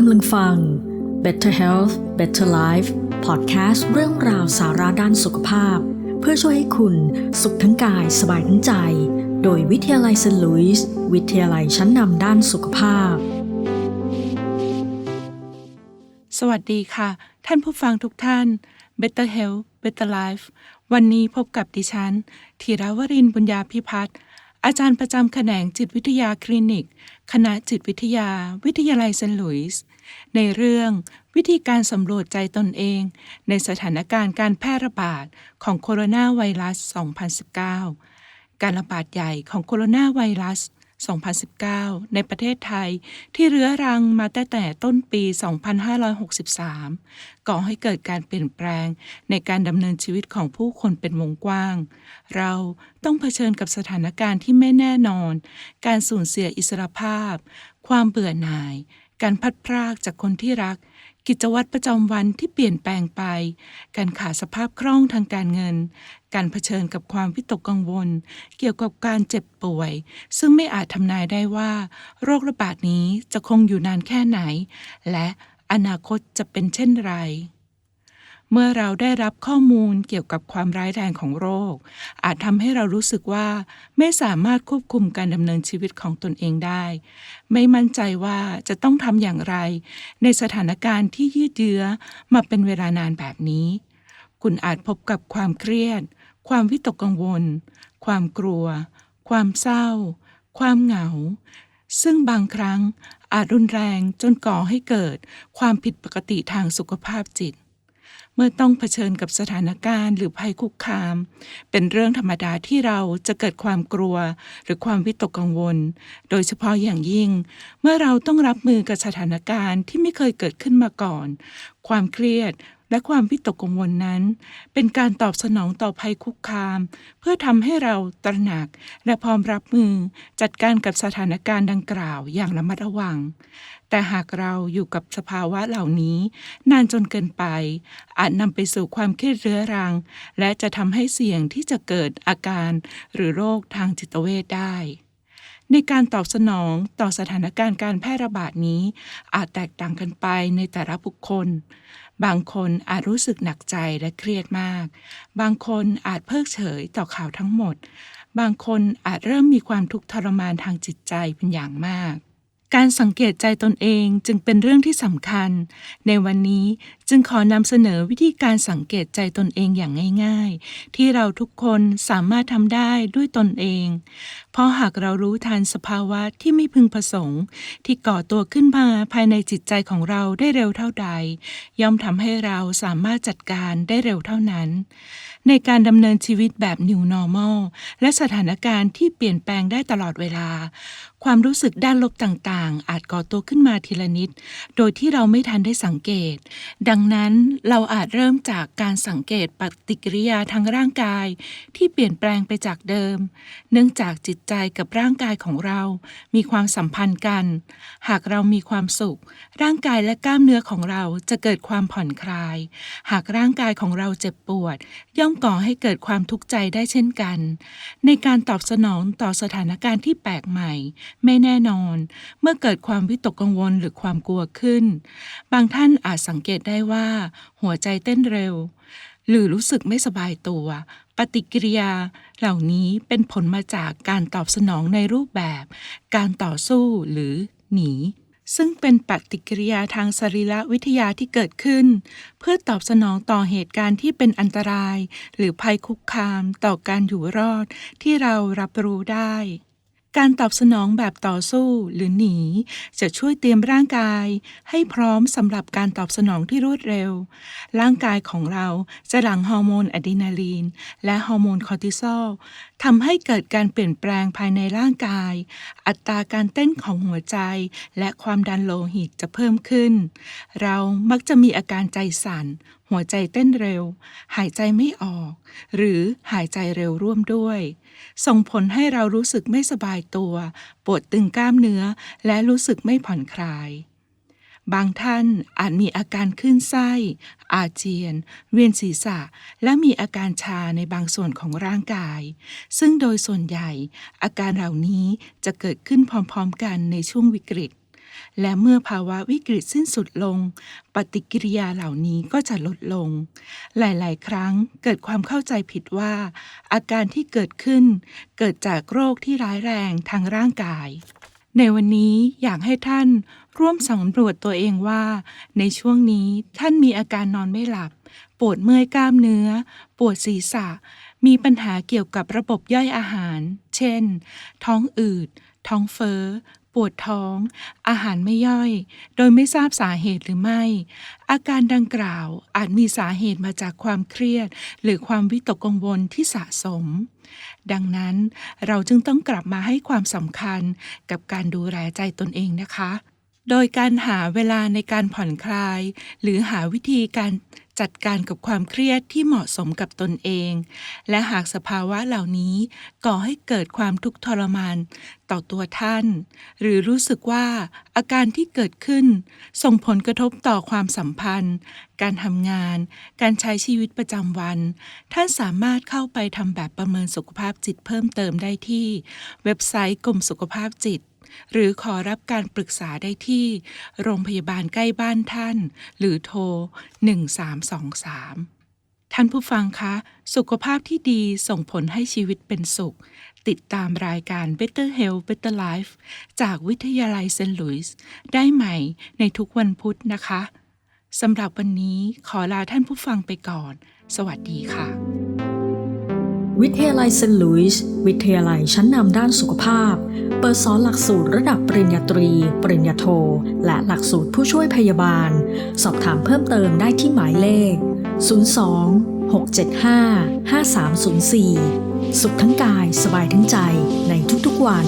กำลังฟัง Better Health Better Life พอดแคสต์เรื่องราวสาระด้านสุขภาพ เพื่อช่วยให้คุณสุขทั้งกายสบายทั้งใจ โดยวิทยาลัยเซนต์หลุยส์วิทยาลัยชั้นนำด้านสุขภาพ สวัสดีค่ะ ท่านผู้ฟังทุกท่าน Better Health Better Life วันนี้พบกับดิฉันธีรวรินบุญญาพิพัฒน์ อาจารย์ประจำแขนงจิตวิทยาคลินิก คณะจิตวิทยา วิทยาลัยเซนต์หลุยส์ในเรื่องวิธีการสำรวจใจตนเอง ในสถานการณ์การแพร่ระบาดของโคโรนาไวรัส 2019 การระบาดใหญ่ของโคโรนาไวรัส 2019 ในประเทศไทย ที่เรื้อรังมาตั้งแต่ต้นปี 2563 ก่อให้เกิดการเปลี่ยนแปลงในการดำเนินชีวิตของผู้คนเป็นวงกว้าง เราต้องเผชิญกับสถานการณ์ที่ไม่แน่นอน การสูญเสียอิสรภาพ ความเบื่อหน่าย การพัดพรากจากคนที่รัก กิจวัตรประจำวันที่เปลี่ยนแปลงไป การขาดสภาพคล่องทางการเงิน การเผชิญกับความวิตกกังวล เกี่ยวกับการเจ็บป่วย ซึ่งไม่อาจทำนายได้ว่า โรคระบาดนี้จะคงอยู่นานแค่ไหน และอนาคตจะเป็นเช่นไร เมื่อเราได้รับข้อมูลเกี่ยวกับความร้ายแรงของโรค อาจทำให้เรารู้สึกว่าไม่สามารถควบคุมการดำเนินชีวิตของตนเองได้ ไม่มั่นใจว่าจะต้องทำอย่างไร ในสถานการณ์ที่ยืดเยื้อมาเป็นเวลานานแบบนี้ คุณอาจพบกับความเครียด ความวิตกกังวล ความกลัว ความเศร้า ความเหงา ซึ่งบางครั้งอาจรุนแรงจนก่อให้เกิดความผิดปกติทางสุขภาพจิต เมื่อต้องเผชิญกับสถานการณ์หรือภัยคุกคาม เป็นเรื่องธรรมดาที่เราจะเกิดความกลัวหรือความวิตกกังวล โดยเฉพาะอย่างยิ่ง เมื่อเราต้องรับมือกับสถานการณ์ที่ไม่เคยเกิดขึ้นมาก่อน ความเครียด และความวิตกกังวลนั้น เป็นการตอบสนองต่อภัยคุกคาม เพื่อทำให้เราตระหนักและพร้อมรับมือจัดการกับสถานการณ์ดังกล่าวอย่างระมัดระวัง แต่หากเราอยู่กับสภาวะเหล่านี้ นานจนเกินไป อาจนำไปสู่ความเครียดเรื้อรัง และจะทำให้เสี่ยงที่จะเกิดอาการหรือโรคทางจิตเวชได้ ในการตอบสนองต่อสถานการณ์การแพร่ระบาดนี้ อาจแตกต่างกันไปในแต่ละบุคคล บางคนอาจรู้สึกหนักใจและเครียดมาก บางคนอาจเพิกเฉยต่อข่าวทั้งหมด บางคนอาจเริ่มมีความทุกข์ทรมานทางจิตใจเป็นอย่างมากการสังเกตใจตนเองจึงเป็นเรื่องที่สำคัญ ในวันนี้ จึงขอนำเสนอวิธีการสังเกตใจตนเองอย่างง่ายๆ ที่เราทุกคนสามารถทำได้ด้วยตนเอง เพราะหากเรารู้ทันสภาวะที่ไม่พึงประสงค์ ที่ก่อตัวขึ้นมาภายในจิตใจของเราได้เร็วเท่าใด ย่อมทำให้เราสามารถจัดการได้เร็วเท่านั้น ในการดำเนินชีวิตแบบ New Normal และสถานการณ์ที่เปลี่ยนแปลงได้ตลอดเวลา ความรู้สึกด้านลบต่างๆ อาจก่อตัวขึ้นมาทีละนิด โดยที่เราไม่ทันได้สังเกต ดังงนั้นเราอาจเริ่มจากการสังเกตปฏิกิริยาทางร่างกาย ที่เปลี่ยนแปลงไปจากเดิม เนื่องจากจิตใจกับร่างกายของเรา มีความสัมพันธ์กัน หากเรามีความสุข ร่างกายและกล้ามเนื้อของเราจะเกิดความผ่อนคลาย หากร่างกายของเราเจ็บปวด ย่อมก่อให้เกิดความทุกข์ใจได้เช่นกัน ในการตอบสนองต่อสถานการณ์ที่แปลกใหม่ ไม่แน่นอน เมื่อเกิดความวิตกกังวลหรือความกลัวขึ้น บางท่านอาจสังเกตได้ว่า หัวใจเต้นเร็ว หรือรู้สึกไม่สบายตัว ปฏิกิริยาเหล่านี้เป็นผลมาจากการตอบสนองในรูปแบบ การต่อสู้หรือหนีซึ่งเป็นปฏิกิริยาทางสรีรวิทยาที่เกิดขึ้น เพื่อตอบสนองต่อเหตุการณ์ที่เป็นอันตราย หรือภัยคุกคามต่อการอยู่รอดที่เรารับรู้ได้ การตอบสนองแบบต่อสู้หรือหนี จะช่วยเตรียมร่างกาย ให้พร้อมสำหรับการตอบสนองที่รวดเร็ว ร่างกายของเราจะหลั่งฮอร์โมนอะดรีนาลีน และฮอร์โมนคอร์ติซอลทำให้เกิดการเปลี่ยนแปลงภายในร่างกาย อัตราการเต้นของหัวใจ และความดันโลหิตจะเพิ่มขึ้น เรามักจะมีอาการใจสั่น หัวใจเต้นเร็ว หายใจไม่ออก หรือหายใจเร็วร่วมด้วย ส่งผลให้เรารู้สึกไม่สบายตัว ปวดตึงกล้ามเนื้อ และรู้สึกไม่ผ่อนคลาย บางท่านอาจมีอาการคลื่นไส้ อาเจียน เวียนศีรษะ และมีอาการชาในบางส่วนของร่างกาย ซึ่งโดยส่วนใหญ่ อาการเหล่านี้จะเกิดขึ้นพร้อมๆกันในช่วงวิกฤต และเมื่อภาวะวิกฤตสิ้นสุดลง ปฏิกิริยาเหล่านี้ก็จะลดลง หลาย ๆ ครั้งเกิดความเข้าใจผิดว่า อาการที่เกิดขึ้น เกิดจากโรคที่ร้ายแรงทางร่างกาย ในวันนี้อยากให้ท่านร่วมสำรวจตัวเองว่า ในช่วงนี้ท่านมีอาการนอนไม่หลับ ปวดเมื่อยกล้ามเนื้อ ปวดศีรษะ มีปัญหาเกี่ยวกับระบบย่อยอาหาร เช่น ท้องอืด ท้องเฟ้อ ปวดท้อง อาหารไม่ย่อย โดยไม่ทราบสาเหตุหรือไม่ อาการดังกล่าวอาจมีสาเหตุมาจากความเครียด หรือความวิตกกังวลที่สะสม ดังนั้นเราจึงต้องกลับมาให้ความสำคัญกับการดูแลใจตนเองนะคะ โดยการหาเวลาในการผ่อนคลาย หรือหาวิธีการ จัดการกับความเครียดที่เหมาะสมกับตนเอง และหากสภาวะเหล่านี้ก่อให้เกิดความทุกข์ทรมานต่อตัวท่าน หรือรู้สึกว่าอาการที่เกิดขึ้น ส่งผลกระทบต่อความสัมพันธ์ การทำงาน การใช้ชีวิตประจำวัน ท่านสามารถเข้าไปทำแบบประเมินสุขภาพจิตเพิ่มเติมได้ที่ เว็บไซต์กรมสุขภาพจิต หรือขอรับการปรึกษาได้ที่ โรงพยาบาลใกล้บ้านท่าน หรือโทร 1323 ท่านผู้ฟังคะ สุขภาพที่ดีส่งผลให้ชีวิตเป็นสุข ติดตามรายการ Better Health Better Life จากวิทยาลัยเซนต์หลุยส์ได้ใหม่ในทุกวันพุธนะคะสำหรับวันนี้ขอลาท่านผู้ฟังไปก่อน สวัสดีค่ะ วิทยาลัยเซนต์หลุยส์วิทยาลัยชั้นนำด้านสุขภาพ เปิดสอนหลักสูตรระดับปริญญาตรี ปริญญาโท และหลักสูตรผู้ช่วยพยาบาล สอบถามเพิ่มเติมได้ที่หมายเลข 02 675 5304 สุขทั้งกายสบายทั้งใจในทุกๆวัน